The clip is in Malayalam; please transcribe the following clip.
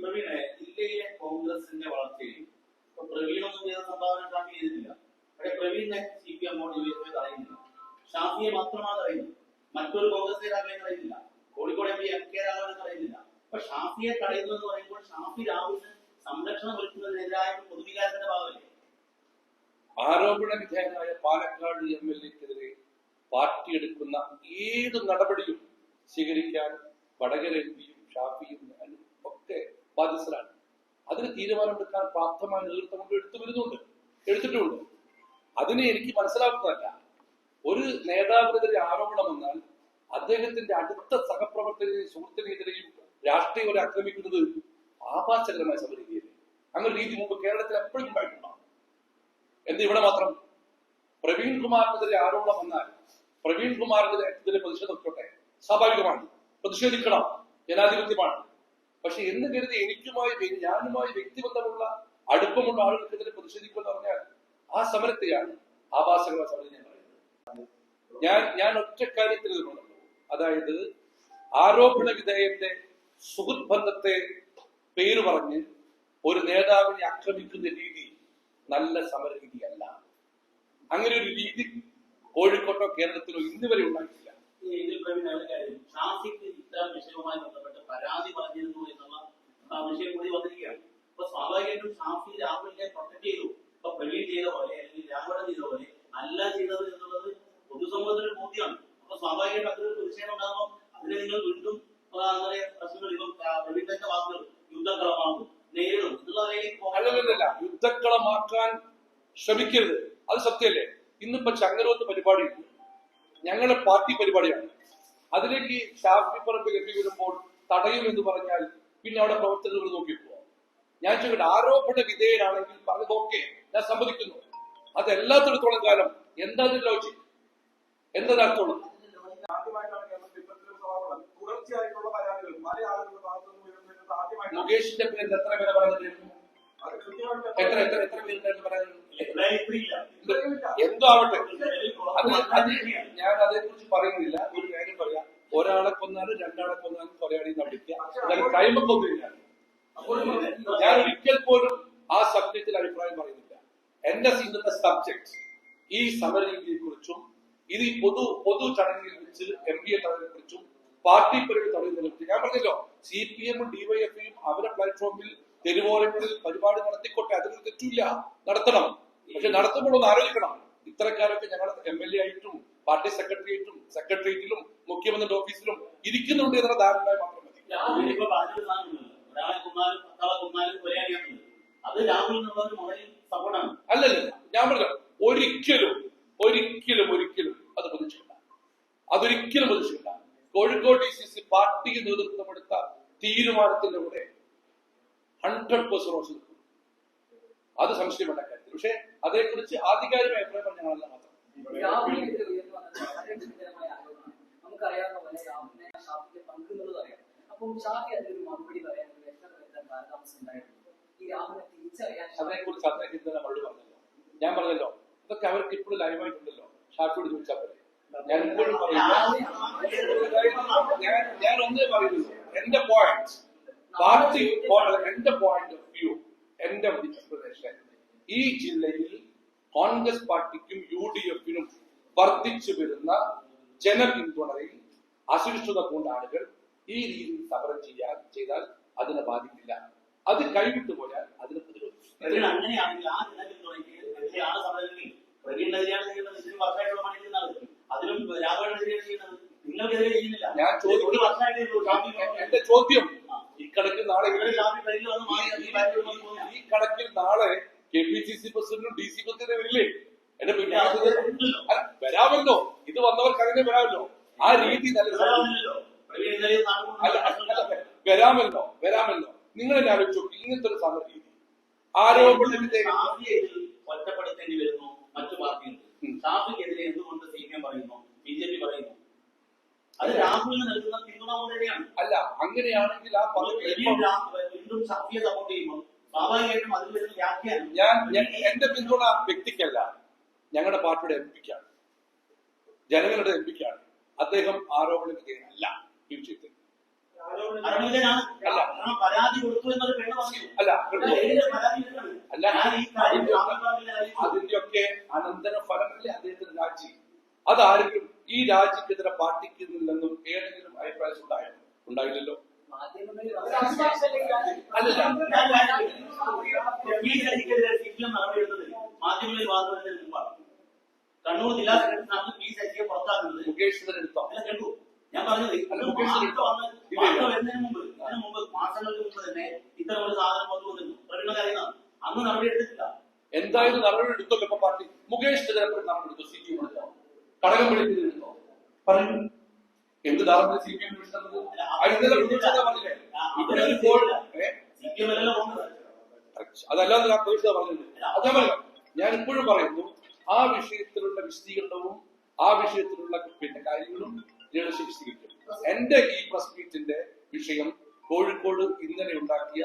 പ്രവീണെ ജില്ലയിലെ കോൺഗ്രസിന്റെ വളർച്ചയിൽ ഇപ്പൊ പ്രവീണൊന്നും ചെയ്ത സംഭാവന ഷാഫി ചെയ്തിട്ടില്ല. പക്ഷെ പ്രവീണിനെ സി പി എമ്മോട് യു എസ് തടയുന്നില്ല ഷാഫിയെ മാത്രമാണ് തടയുന്നത് മറ്റൊരു കോൺഗ്രസ് നേതാക്കളെ തടയുന്നില്ല Kozhikode M P M K രാഘവനെ തടയുന്നില്ല അപ്പൊ ഷാഫിയെ തടയുന്നു എന്ന് പറയുമ്പോൾ ഷാഫി രാഹുലിന് സംരക്ഷണം ഒരുക്കുന്നതിനെതിരായ ഒരു പൊതുവികാരത്തിന്റെ ഭാഗമല്ലേ? ആരോപണ വിധേയനായ പാലക്കാട് എം എൽ എക്കെതിരെ പാർട്ടി എടുക്കുന്ന ഏത് നടപടിയും സ്വീകരിക്കാൻ വടകര എം പിയും ഷാഫിയും ബാധ്യസ്ഥരാണ്. അതിന് തീരുമാനമെടുക്കാൻ പ്രാപ്തമായ നേതൃത്വം കൊണ്ട് എടുത്തു വരുന്നുണ്ട്. എടുത്തിട്ടുമുണ്ട് അതിനെ എനിക്ക് മനസ്സിലാക്കുന്നതല്ല. ഒരു നേതാവിനെതിരെ ആരോപണം വന്നാൽ അദ്ദേഹത്തിന്റെ അടുത്ത സഹപ്രവർത്തകരെയും സുഹൃത്തിനെതിരെയും രാഷ്ട്രീയവരെ ആക്രമിക്കുന്നത് ആഭാസകരമായ സമരീതിയല്ലേ അങ്ങനെ രീതി മുമ്പ് കേരളത്തിൽ എപ്പോഴും ഉണ്ടായിട്ടുണ്ടാവും. എന്ന് ഇവിടെ മാത്രം? പ്രവീൺ കുമാറിനെതിരെ ആരോപണം വന്നാൽ പ്രവീൺ കുമാറിനെതിരെ പ്രതിഷേധം സ്വാഭാവികമാണ്. പ്രതിഷേധിക്കണം. ജനാധിപത്യമാണ്. പക്ഷെ എന്ന് കരുതി എനിക്കുമായി ഞാനുമായി വ്യക്തിബന്ധമുള്ള അടുപ്പമുള്ള ആളുകൾക്കെതിരെ പ്രതിഷേധിക്കുമെന്ന് പറഞ്ഞാൽ ആ സമരത്തെയാണ് ആഭാസകര സമരം ഞാൻ പറയുന്നത്. ഞാൻ ഞാൻ ഒറ്റ കാര്യത്തിൽ അതായത് ആരോപണ വിധേയന്റെ സുഹൃത് ബന്ധത്തെ പേര് പറഞ്ഞ് ഒരു നേതാവിനെ ആക്രമിക്കുന്ന രീതി നല്ല സമരരീതിയല്ല. അങ്ങനെ ഒരു രീതി കോഴിക്കോട്ടോ കേരളത്തിലോ ഇന്ന് വരെ ഉണ്ടായിട്ടില്ല പരാതി പറഞ്ഞിരുന്നു എന്നുള്ള വിഷയം കൂടി വന്നിരിക്കുകയാണ്. അപ്പൊ സ്വാഭാവികമായിട്ടും ഷാഫി രാഹുലിനെ പ്രൊട്ടക്ട് ചെയ്തു. ഇപ്പൊ പ്രവീൺ ചെയ്ത പോലെ അല്ലെങ്കിൽ രാഘവൻ ചെയ്ത പോലെ അല്ല ചെയ്തത് എന്നുള്ളത് പൊതുസമൂഹത്തിന് ബോധ്യമാണ്. അപ്പൊ സ്വാഭാവികമായിട്ടും അതൊരു പ്രതിഷേധം ഉണ്ടാകുമ്പോൾ അതിനെ നിങ്ങൾ വീണ്ടും അങ്ങനെ പ്രശ്നങ്ങൾ ഇപ്പം തന്നെ വാക്കുകൾ യുദ്ധക്കളമാകും യുദ്ധക്കളമാക്കാൻ ശ്രമിക്കരുത്. അത് സത്യമല്ലേ? ഇന്നിപ്പോ ചങ്ങരോത്ത് പരിപാടിയുണ്ട് ഞങ്ങളുടെ പാർട്ടി പരിപാടിയാണ്. അതിലേക്ക് ഷാഫി പറമ്പിൽ എത്തി വരുമ്പോൾ തടയും എന്ന് പറഞ്ഞാൽ പിന്നെ അവിടെ പ്രവർത്തകർ പോവാം. ഞാൻ ചോദിക്കട്ടെ ആരോപണ വിധേയനാണെങ്കിൽ പറഞ്ഞത് ഓക്കെ ഞാൻ സമ്മതിക്കുന്നു. അത് എല്ലാത്തിടത്തോളം കാലം എന്താ ലോജിക് എന്താ അർത്ഥമുള്ളത് മുകേഷിന്റെ പേരിൽ എത്ര പേരെ പറഞ്ഞിട്ടുണ്ട് എത്ര എത്ര എത്ര പേരുണ്ടായിരുന്നു എന്തോ ആവട്ടെ. അത് അത് ഞാൻ അതേക്കുറിച്ച് പറയുന്നില്ല. ഒരു ഒരാളെ കൊന്നാലും രണ്ടാളെ കൊന്നാലും കൊറയാടി വിളിക്കുക. എന്നാലും ഒന്നുമില്ല അപ്പോൾ ഞാൻ ഒരിക്കൽ പോലും ആ സബ്ജക്റ്റിൽ അഭിപ്രായം പറയുന്നില്ല. എന്റെ ഇന്നത്തെ സബ്ജക്ട് ഈ സമരരീതിയെ കുറിച്ചും ഇത് ഈ പൊതു പൊതു ചടങ്ങിൽ വെച്ച് എം പി എ തടവിനെ കുറിച്ചും പാർട്ടി പരിപാടി തടയുന്നതിനെ കുറിച്ച് ഞാൻ പറഞ്ഞല്ലോ. സി പി എമ്മും ഡിവൈഎഫ്ഐയും അവരുടെ പ്ലാറ്റ്ഫോമിൽ തെരുവോരങ്ങളിൽ പരിപാടി നടത്തിക്കോട്ടെ. അതിന് തെറ്റില്ല നടത്തണം. പക്ഷെ നടത്തുമ്പോൾ ഒന്ന് ആലോചിക്കണം. ഇത്തരക്കാരൊക്കെ ഞങ്ങൾ എം എൽ എ ആയിട്ടും പാർട്ടി സെക്രട്ടറിയേറ്റും സെക്രട്ടേറിയറ്റിലും മുഖ്യമന്ത്രിയുടെ ഓഫീസിലും ഇരിക്കുന്നുണ്ട് എന്ന ധാരണ മാത്രം മതി. അത് രാഹുൽ എന്നുള്ള സപ്പോർട്ടാണ്. അല്ലല്ല ഞാൻ പറഞ്ഞു ഒരിക്കലും ഒരിക്കലും ഒരിക്കലും അത് പ്രതീക്ഷിക്കണ്ട അതൊരിക്കലും പ്രതീക്ഷിക്കണ്ട Kozhikode D C C party നേതൃത്വമെടുത്ത തീരുമാനത്തിന്റെ കൂടെ ഹൺഡ്രഡ് ഉറച്ചു അത് സംശയം വേണ്ട കാര്യത്തിൽ പക്ഷെ അതേക്കുറിച്ച് ആധികാരികമായ അഭിപ്രായം പറഞ്ഞ രാഹുലിനെതിരെ ഉയർന്നു വന്ന വളരെ ഗുരുതരമായ ആരോപണമാണ് നമുക്കറിയാവുന്ന പോലെ രാഹുലിനെ ഷാഫിന്റെ പങ്ക് എന്നുള്ളത് അറിയാം അപ്പം ഷാഫി അതിനൊരു മറുപടി പറയാൻ ഒരു വ്യക്തത വരുത്താൻ കാലതാമസം ഉണ്ടായിട്ടുണ്ട് ഈ രാഹുലിനെ തിരിച്ചറിയാൻ അതിനെക്കുറിച്ച് അദ്ദേഹം ഇന്നലെ മറുപടി പറഞ്ഞല്ലോ. ഞാൻ പറഞ്ഞല്ലോ ഇതൊക്കെ അവർക്ക് ഇപ്പോഴും ലൈവായിട്ടുണ്ടല്ലോ. ഷാഫിയോട് ചോദിച്ചാൽ പോലെ ഞാൻ ഇപ്പോഴും പറയുന്നു ഞാൻ ഒന്നേ പറയുന്നു എന്റെ പോയിന്റ് പാർട്ടി എന്റെ പോയിന്റ് ഓഫ് വ്യൂ എന്റെ എക്സ്പ്ലനേഷൻ ഈ ജില്ലയിൽ കോൺഗ്രസ് പാർട്ടിക്കും യു ഡി എഫിനും വർദ്ധിച്ചു വരുന്ന ജനപിന്തുണയിൽ അസുരക്ഷിത കൊണ്ട് ആളുകൾ ഈ രീതിയിൽ സമരം ചെയ്യാൻ ചെയ്താൽ അതിനെ ബാധിക്കില്ല. അത് കൈവിട്ടു പോയാൽ അതിനെ ചെയ്യുന്നില്ല. ഞാൻ ഷാഫി എന്റെ ചോദ്യം ഈ കണക്കിൽ നാളെ. ഈ കണക്കിൽ നാളെ കെ പി സി സി പ്രസിഡന്റും ഡി സി പ്രസിഡന്റും വരില്ലേ? എന്റെ പിന്നെ വരാമല്ലോ. ഇത് വന്നവർക്ക് അങ്ങനെ വരാമല്ലോ. ആ രീതി വരാമല്ലോ. വരാമല്ലോ നിങ്ങൾ എന്നെ ആലോചിച്ചു ഇങ്ങനത്തെ ഒരു സമയ രീതി. ആരോപണ വിധേയം ഷാഫിയെ ഇതിൽ ഒറ്റപ്പെടുത്തേണ്ടി വരുന്നു മറ്റു പാർട്ടികൾക്ക്. ഷാഫിക്കെതിരെ എന്തുകൊണ്ട് സി പി എം പറയുന്നു? ബി ജെ പി പറയുന്നു? അത് രാഹുലിന് നൽകുന്ന പിന്തുണ കൊണ്ടുതന്നെയാണ് അല്ല അങ്ങനെയാണെങ്കിൽ ആ പദവി വീണ്ടും ഷാഫിയെ സ്വാഭാവികമായിട്ടും അതിൽ വരുന്ന വ്യാഖ്യാനം ഞാൻ എന്റെ പിന്തുണ വ്യക്തിക്കല്ല. ഞങ്ങളുടെ പാർട്ടിയുടെ എം പിക്കാണ്. ജനങ്ങളുടെ എം പിക്കാണ്. അദ്ദേഹം ആരോപണ വിധേയനല്ല. അല്ല. അല്ല. ഈ. അതിന്റെയൊക്കെ അനന്തര ഫലമല്ലേ അദ്ദേഹത്തിന്റെ രാജി? അതാരെങ്കിലും ഈ രാജിക്കെതിരെ പാർട്ടിക്കുന്നില്ലെന്നും ഏതെങ്കിലും അഭിപ്രായം ഉണ്ടായിരുന്നു ഉണ്ടായില്ലല്ലോ. ഈ ശശിക്കെതിരെ സിപിഎം നടപടിയെടുത്തത് മാധ്യമങ്ങളിൽ വാർത്തതിന് മുമ്പാണ്. കണ്ണൂർ ജില്ലാ സെക്രട്ടറിനാണ് പി ശശിയെ പുറത്താക്കുന്നത്. മുകേഷ് എടുത്തോ അല്ല കേട്ടു ഞാൻ പറഞ്ഞത് മുകേഷ്. വരുന്നതിന് മുമ്പ് ഇതിന് മുമ്പ് മാസങ്ങൾക്ക് മുമ്പ് തന്നെ ഇത്തരം ഒരു സാധനം കൊണ്ടുവന്നിരുന്നു പ്രവീണ അറിയുന്നതാണ് അന്ന് നടപടി എടുത്തിട്ടില്ല. എന്തായാലും നടപടി എടുത്തല്ലോ ഇപ്പൊ പാർട്ടി. മുകേഷ് ഇപ്പോൾ നടപടി എടുത്തു? സി പി എം എടുത്തോ? കടകംപള്ളിക്കെതിരെ എടുത്തോ? പറയൂ. എന്ത് നടപടി സി പി എം ഇന്നലെ പറഞ്ഞില്ലേ ഇവിടെ അതല്ലാതെ ഞാൻ പേഴ്സണൽ പറഞ്ഞത് അത് ഞാൻ പറയാം ഞാൻ ഇപ്പോഴും പറയുന്നു ആ വിഷയത്തിലുള്ള വിശദീകരണവും ആ വിഷയത്തിലുള്ള പിന്നെ കാര്യങ്ങളും ലീഡർഷിപ്പ് വിശദീകരിക്കും എന്റെ ഈ പ്രസ് മീറ്റിന്റെ വിഷയം കോഴിക്കോട് ഇന്നലെ ഉണ്ടാക്കിയ